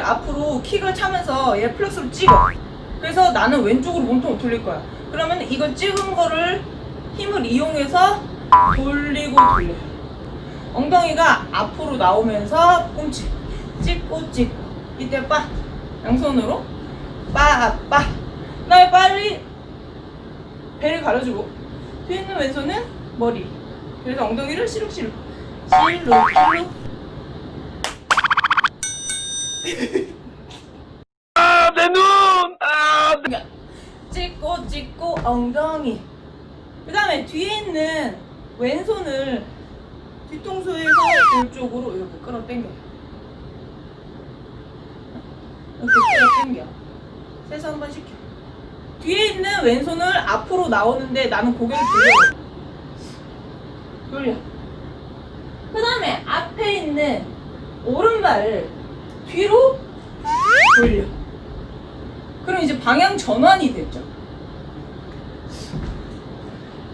앞으로 킥을 차면서 얘 플러스로 찍어. 그래서 나는 왼쪽으로 몸통을 돌릴 거야. 그러면 이걸 찍은 거를 힘을 이용해서 돌리고 돌려. 엉덩이가 앞으로 나오면서 꿈치. 찍고 찍고. 이때 빠. 양손으로. 빠빠. 그다음에 빨리 배를 가려주고. 뒤에 있는 왼손은 머리. 그래서 엉덩이를 시룩시룩. 시룩시룩 아, 내 눈! 아, 내... 찍고 찍고 엉덩이. 그 다음에 뒤에 있는 왼손을 뒤통수에서 돌쪽으로 이렇게 끌어 당겨. 이렇게 끌어 당겨. 세서 한번 시켜. 뒤에 있는 왼손을 앞으로 나오는데 나는 고개를 돌려. 돌려. 그 다음에 앞에 있는 오른발을 뒤로 돌려 그럼 이제 방향 전환이 됐죠.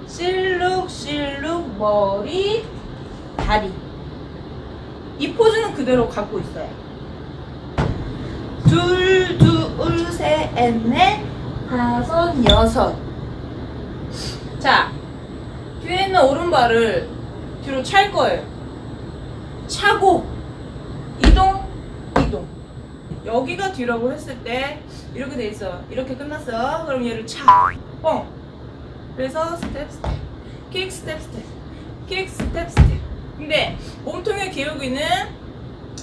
실룩실룩 머리 다리 이 포즈는 그대로 갖고 있어요. 둘, 둘, 셋, 넷, 다섯, 여섯. 자, 뒤에 있는 오른발을 뒤로 찰 거예요. 차고 이동. 여기가 뒤라고 했을 때 이렇게 돼 있어. 이렇게 끝났어. 그럼 얘를 차. 뻥. 그래서 스텝 스텝. 킥 스텝 스텝. 킥 스텝 스텝. 근데 몸통의 기울기는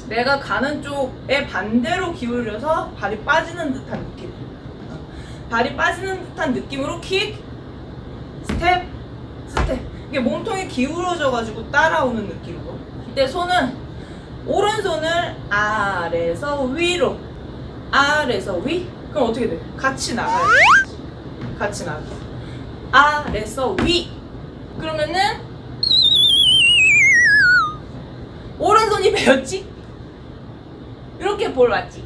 내가 가는 쪽에 반대로 기울여서 발이 빠지는 듯한 느낌. 어. 발이 빠지는 듯한 느낌으로 킥 스텝 스텝. 이게 몸통이 기울어져 가지고 따라오는 느낌으로. 이때 손은 오른손을 아래에서 위로. 아래에서 위? 그럼 어떻게 돼? 같이 나가요 같이 나가. 아래에서 위. 그러면은 오른손이 배였지? 이렇게 볼 왔지?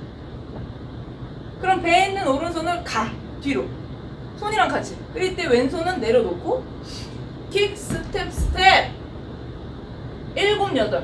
그럼 배에 있는 오른손을 가. 뒤로. 손이랑 같이. 그럴 때 왼손은 내려놓고 킥 스텝 스텝. 일곱 여덟